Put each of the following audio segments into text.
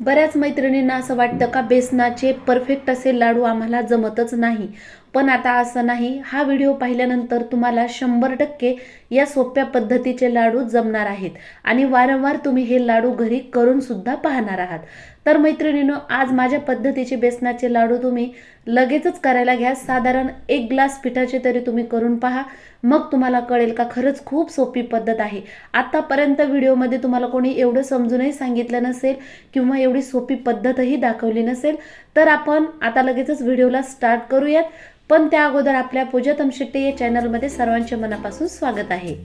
बऱ्याच मैत्रिणींना असं वाटतं का बेसनाचे परफेक्ट असे लाडू आम्हाला जमतच नाही. पण आता असं नाही. हा व्हिडिओ पाहिल्यानंतर तुम्हाला शंभर टक्के या सोप्या पद्धतीचे लाडू जमणार आहेत. आणि वारंवार तुम्ही हे लाडू घरी करूनसुद्धा पाहणार आहात. तर मैत्रिणीनो आज माझ्या पद्धतीचे बेसनाचे लाडू तुम्ही लगेचच करायला घ्या. साधारण एक ग्लास पिठाचे तरी तुम्ही करून पहा. मग तुम्हाला कळेल का खरंच खूप सोपी पद्धत आहे. आतापर्यंत व्हिडिओमध्ये तुम्हाला कोणी एवढं समजूनही सांगितलं नसेल किंवा एवढी सोपी पद्धतही दाखवली नसेल तर आपण आता लगेचच व्हिडिओला स्टार्ट करूयात. पण त्या अगोदर आपल्या पूजातम तमशेट्टी या चॅनलमध्ये सर्वांच्या मनापासून स्वागत आहे.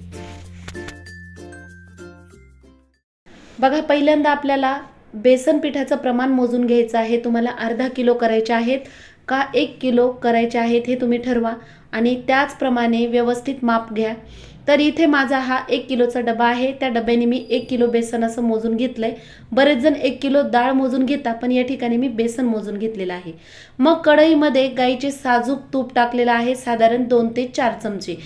बघा पहिल्यांदा आपल्याला बेसन पिठाचं प्रमाण मोजून घ्यायचं आहे. तुम्हाला अर्धा किलो करायचे आहेत का एक किलो करायचे आहेत हे तुम्ही ठरवा आणि त्याचप्रमाणे व्यवस्थित माप घ्या. तर इथे माझा हा एक किलोचा डबा आहे. त्या डब्याने मी एक किलो बेसन असं मोजून घेतलंय. बरेच जण एक किलो डाळ मोजून घेता पण या ठिकाणी मी बेसन मोजून घेतलेलं आहे. मग कढईमध्ये गाईचे साजूक तूप टाकलेलं आहे. साधारण दोन ते चार चमचे.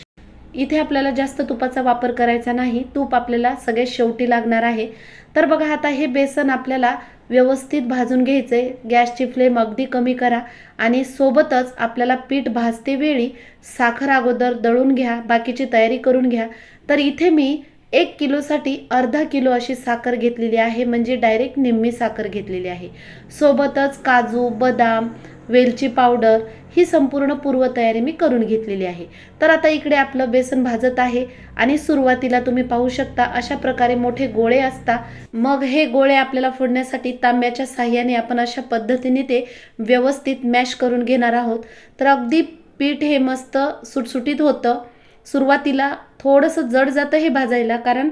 इथे आपल्याला जास्त तुपाचा वापर करायचा नाही. तूप आपल्याला सगळ्यात शेवटी लागणार आहे. तर बघा आता हे बेसन आपल्याला व्यवस्थित भाजून घ्यायचंय गॅसची फ्लेम अगदी कमी करा आणि सोबतच आपल्याला पीठ भाजते वेळी साखर अगोदर दळून घ्या. बाकीची तयारी करून घ्या. तर इथे मी एक किलोसाठी अर्धा किलो अशी साखर घेतलेली आहे. म्हणजे डायरेक्ट निम्मी साखर घेतलेली आहे. सोबतच काजू बदाम वेलची पावडर ही संपूर्ण पूर्वतयारी मी करून घेतलेली आहे. तर आता इकडे आपलं बेसन भाजत आहे आणि सुरुवातीला तुम्ही पाहू शकता अशा प्रकारे मोठे गोळे असतात. मग हे गोळे आपल्याला फोडण्यासाठी तांब्याच्या साह्याने आपण अशा पद्धतीने ते व्यवस्थित मॅश करून घेणार आहोत. तर अगदी पीठ हे मस्त सुटसुटीत होतं. सुरुवातीला थोडंसं जड जातं हे भाजायला कारण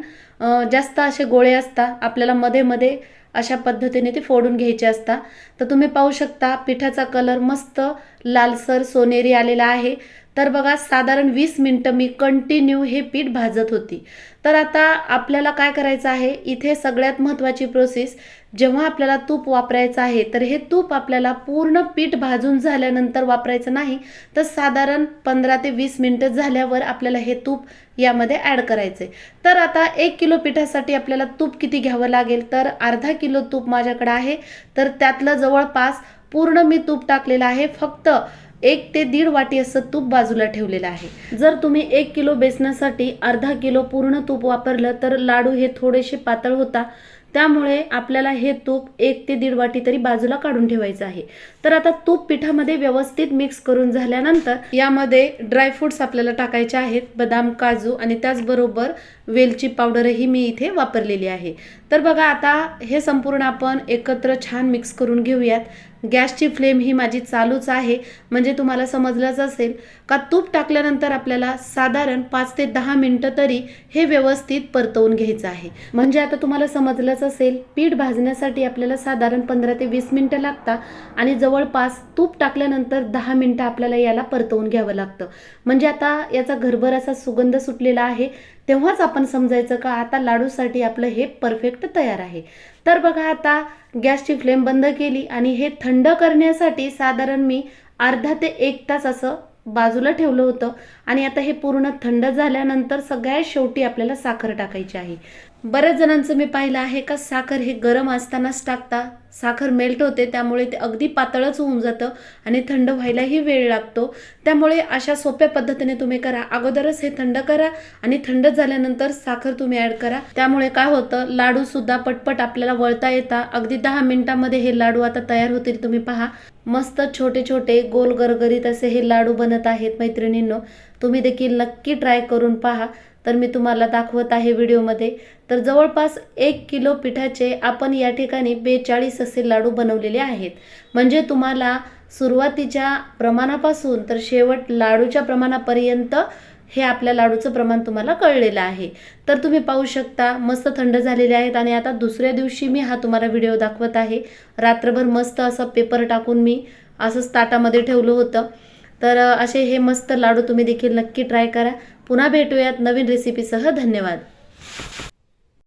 जास्त असे गोळे असतात. आपल्याला मध्ये मध्ये अशा पद्धतीने ते फोडून घ्यायचे असतात तर तुम्ही पाहू शकता पिठाचा कलर मस्त लालसर सोनेरी आलेला आहे. तर बघा साधारण वीस मिनटं मी कंटिन्यू हे पीठ भाजत होती. तर आता आपल्याला काय करायचं आहे? इथे सगळ्यात महत्त्वाची प्रोसेस जेव्हा आपल्याला तूप वापरायचं आहे तर हे तूप आपल्याला पूर्ण पीठ भाजून झाल्यानंतर वापरायचं नाही तर साधारण पंधरा ते वीस मिनटं झाल्यावर आपल्याला हे तूप यामध्ये ॲड करायचं आहे तर आता एक किलो पिठासाठी आपल्याला तूप किती घ्यावं लागेल? तर अर्धा किलो तूप माझ्याकडे आहे. तर त्यातलं जवळपास पूर्ण मी तूप टाकलेलं आहे. फक्त एक ते दीड वाटी असं तूप बाजूला ठेवलेलं आहे. जर तुम्ही एक किलो बेसनासाठी अर्धा किलो पूर्ण तूप वापरलं तर लाडू हे थोडेसे पातळ होता. त्यामुळे आपल्याला हे तूप एक ते दीड वाटी तरी बाजूला काढून ठेवायचं आहे. तर आता तूप पिठामध्ये व्यवस्थित मिक्स करून झाल्यानंतर यामध्ये ड्रायफ्रुट्स आपल्याला टाकायचे आहेत. बदाम काजू आणि त्याचबरोबर वेलची पावडरही मी इथे वापरलेली आहे. तर बघा आता हे संपूर्ण आपण एकत्र छान मिक्स करून घेऊयात. गॅसची फ्लेम ही माझी चालूच आहे. म्हणजे तुम्हाला समजलंच असेल का तूप टाकल्यानंतर आपल्याला साधारण पाच ते दहा मिनटं तरी हे व्यवस्थित परतवून घ्यायचं आहे. म्हणजे आता तुम्हाला समजलंच असेल पीठ भाजण्यासाठी आपल्याला साधारण पंधरा ते वीस मिनटं लागतात आणि जवळपास तूप टाकल्यानंतर दहा मिनटं आपल्याला याला परतवून घ्यावं लागतं. म्हणजे आता याचा घरभर असा सुगंध सुटलेला आहे तेव्हाच आपण समजायचं का आता लाडूसाठी आपलं हे परफेक्ट तयार आहे. तर बघा आता गॅसची फ्लेम बंद केली आणि हे थंड करण्यासाठी साधारण मी अर्धा ते एक तास असं बाजूला ठेवलं होतं. आणि आता हे पूर्ण थंड झाल्यानंतर सगळ्यात शेवटी आपल्याला साखर टाकायची आहे. बऱ्याच जणांचं मी पाहिलं आहे का साखर हे गरम असतानाच टाकता. साखर मेल्ट होते त्यामुळे ते अगदी पातळच होऊन जातं आणि थंड व्हायलाही वेळ लागतो. त्यामुळे अशा सोप्या पद्धतीने तुम्ही करा. अगोदरच हे थंड करा आणि थंड झाल्यानंतर साखर तुम्ही ॲड करा. त्यामुळे काय होतं लाडू सुद्धा पटपट आपल्याला वळता येता. अगदी दहा मिनिटांमध्ये हे लाडू आता तयार होतील तुम्ही पहा. मस्त छोटे छोटे गोल गरगरीत असे हे लाडू बनत आहेत मैत्रिणींनो. तुम्ही देखील नक्की ट्राय करून पहा. तर मी तुम्हाला दाखवत आहे व्हिडिओमध्ये. तर जवळपास एक किलो पिठाचे आपण या ठिकाणी बेचाळीस असे लाडू बनवलेले आहेत. म्हणजे तुम्हाला सुरुवातीच्या प्रमाणापासून तर शेवट लाडूच्या प्रमाणापर्यंत हे आपल्या लाडूचं प्रमाण तुम्हाला कळलेलं आहे. तर तुम्ही पाहू शकता मस्त थंड झालेले आहेत आणि आता दुसऱ्या दिवशी मी हा तुम्हाला व्हिडिओ दाखवत आहे. रात्रभर मस्त असं पेपर टाकून मी असंच ताटामध्ये ठेवलं होतं. तर असे हे मस्त लाडू तुम्ही देखील नक्की ट्राय करा. पुन्हा भेटूयात नवीन रेसिपीसह धन्यवाद.